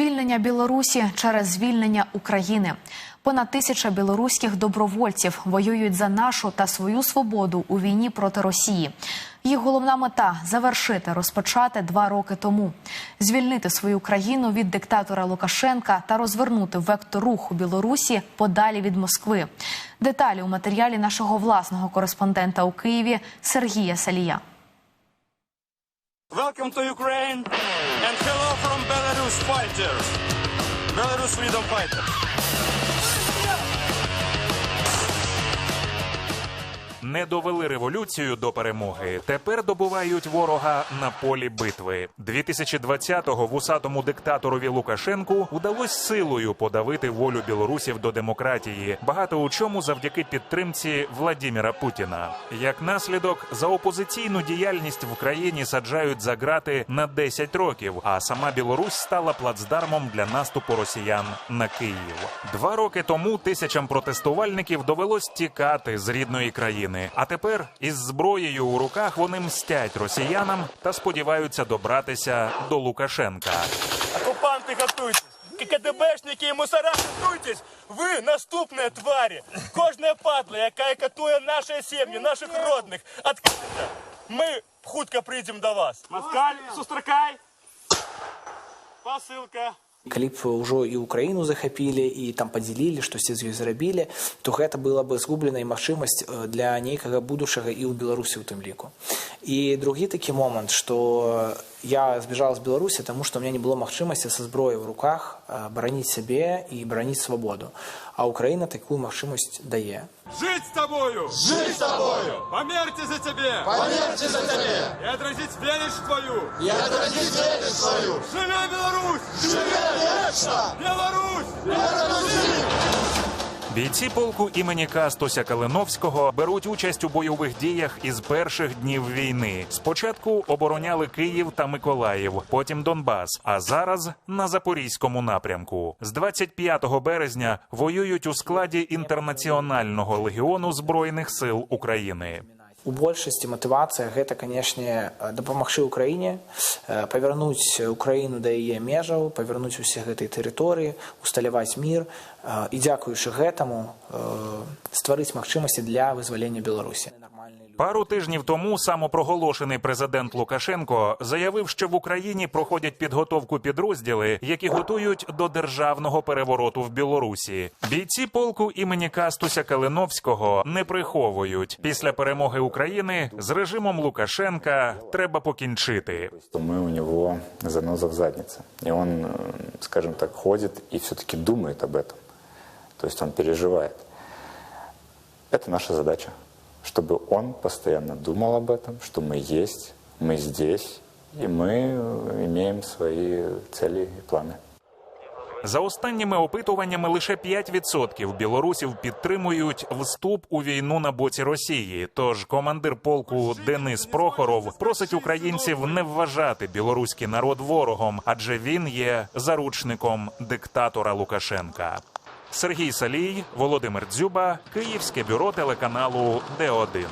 звільнення Білорусі через звільнення України. Понад тисяча білоруських добровольців воюють за нашу та свою свободу у війні проти Росії. Їх головна мета завершити розпочати два роки тому, звільнити свою країну від диктатора Лукашенка та розвернути вектор руху Білорусі подалі від Москви. Деталі у матеріалі нашого власного кореспондента у Києві Сергія Салія. Welcome to Ukraine and hello from Belarus fighters. Belarus freedom fighters. Не довели революцію до перемоги. Тепер добувають ворога на полі битви. 2020-го вусатому диктаторові Лукашенку удалось силою подавити волю білорусів до демократії. Багато у чому завдяки підтримці Владіміра Путіна. Як наслідок, за опозиційну діяльність в країні саджають за грати на 10 років. А сама Білорусь стала плацдармом для наступу росіян на Київ. Два роки тому тисячам протестувальників довелось тікати з рідної країни. А тепер із зброєю у руках вони мстять росіянам та сподіваються добратися до Лукашенка. Оккупанты готуйтесь. КДБшники і мусора готуйтесь. Ви наступні тварі. Кожна падла, яка катує наші сім'ї, наших родних. Открийте. Ми хутко прийдемо до вас. Москаль, сустракай. Посылка. калі б ўжо і ўкраіну захапілі і там падзялілі штосьці з ёй зрабілі то гэта была бы згубленая магчымасць э, для нейкага будучага і ў беларусі у тым ліку і другі такі момант что я збежала з беларусі тому что у меня не было магчымасці са зброяй у руках э, бараніць сябе і бараніць свабоду а Україна таку можливість дає. Жить с тобою! Жить с тобою! Померьте за тебе! Померти за тебе! І отразить величь твою! І отразить величь твою! Живе Білорусь! Живе вечно! Беларусь! Бійці полку імені Кастуся Калиновського беруть участь у бойових діях із перших днів війни. Спочатку обороняли Київ та Миколаїв, потім Донбас. А зараз на запорізькому напрямку. З 25 березня воюють у складі інтернаціонального легіону збройних сил України у большасці матывацыя гэта канешне дапамагчы ўкраіне э, павярнуць украіну да яе межаў павярнуць усе гэтай тэрыторыі усталяваць мір э, і дзякуючы гэтаму э, стварыць магчымасці для вызвалення беларусі Пару тижнів тому самопроголошений президент Лукашенко заявив, що в Україні проходять підготовку підрозділи, які готують до державного перевороту в Білорусі. Бійці полку імені Кастуся Калиновського не приховують. Після перемоги України з режимом Лукашенка треба покінчити. что мы у него заноза в заднице. И он, э, скажем так, ходит и все-таки думает об этом. То есть он переживает. Это наша задача, чтобы он постоянно думал об этом, что мы есть, мы здесь, и мы э, имеем свои цели и планы. За останніми опитуваннями лише 5% білорусів підтримують вступ у війну на боці Росії. Тож командир полку Денис Прохоров просить українців не вважати білоруський народ ворогом, адже він є заручником диктатора Лукашенка. Сергій Салій, Володимир Дзюба, Київське бюро телеканалу Д1.